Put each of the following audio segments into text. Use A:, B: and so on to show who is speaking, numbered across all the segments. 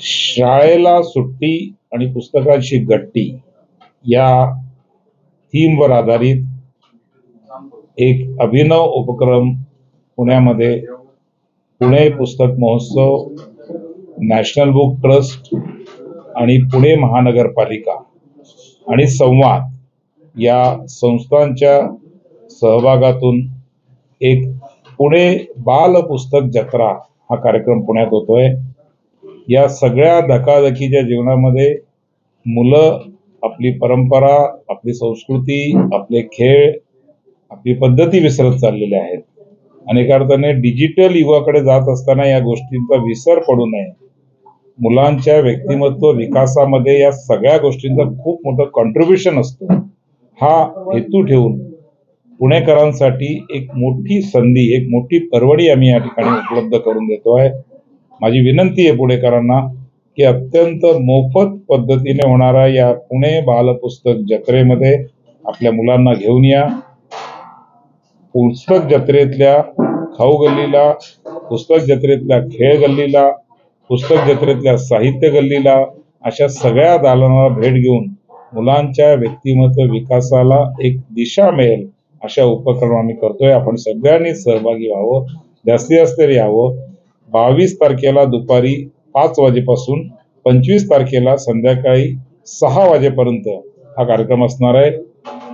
A: शाळेला सुट्टी आणि पुस्तकांची गट्टी या थीमवर आधारित एक अभिनव उपक्रम पुण्यामध्ये पुणे पुस्तक महोत्सव नॅशनल बुक ट्रस्ट आणि पुणे महानगरपालिका आणि संवाद या संस्थांच्या सहभागातून एक पुणे बाल पुस्तक जत्रा हा कार्यक्रम पुण्यात होतोय. या सगळ्या धकाधकीच्या जीवनामध्ये मुलं आपली परंपरा आपली संस्कृती आपले खेळ आपली पद्धती विसरत चाललेल्या आहेत. अनेक अर्थाने डिजिटल युगाकडे जात असताना या गोष्टींचा विसर पडू नये. मुलांच्या व्यक्तिमत्व विकासामध्ये या सगळ्या गोष्टींचा खूप मोठं कॉन्ट्रीब्युशन असतं. हा हेतू ठेवून पुणेकरांसाठी एक मोठी संधी एक मोठी परवडी आम्ही या ठिकाणी उपलब्ध करून देतोय माझी विनंती आहे पुणेकरांना की अत्यंत मोफत पद्धतीने होणारा या पुणे बालपुस्तक जत्रेमध्ये आपल्या मुलांना घेऊन या. पुस्तक जत्रेतल्या खाऊ गल्लीला पुस्तक जत्रेतल्या खेळ गल्लीला पुस्तक जत्रेतल्या साहित्य गल्लीला अशा सगळ्या दालनाला भेट घेऊन मुलांच्या व्यक्तिमत्व विकासाला एक दिशा मिळेल. अशा उपक्रम आम्ही करतोय. आपण सगळ्यांनी सहभागी व्हावं. जास्तीत जास्त यावं. बावीस तारखेला दुपारी पाच वाजेपासून पंचवीस तारखेला संध्याकाळी सहा वाजेपर्यंत हा कार्यक्रम असणार आहे.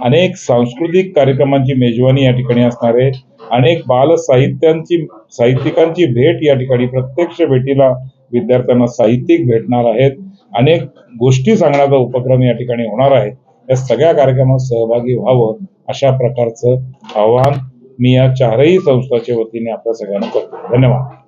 A: अनेक सांस्कृतिक कार्यक्रमांची मेजवानी या ठिकाणी असणार आहे. अनेक बाल साहित्यांची साहित्यिकांची भेट या ठिकाणी प्रत्यक्ष भेटीला विद्यार्थ्यांना साहित्यिक भेटणार आहेत. अनेक गोष्टी सांगण्याचा उपक्रम या ठिकाणी होणार आहे. या सगळ्या कार्यक्रमात सहभागी व्हावं अशा प्रकारचं आवाहन मी या चारही संस्थांच्या वतीने आपल्या सगळ्यांना करतो. धन्यवाद.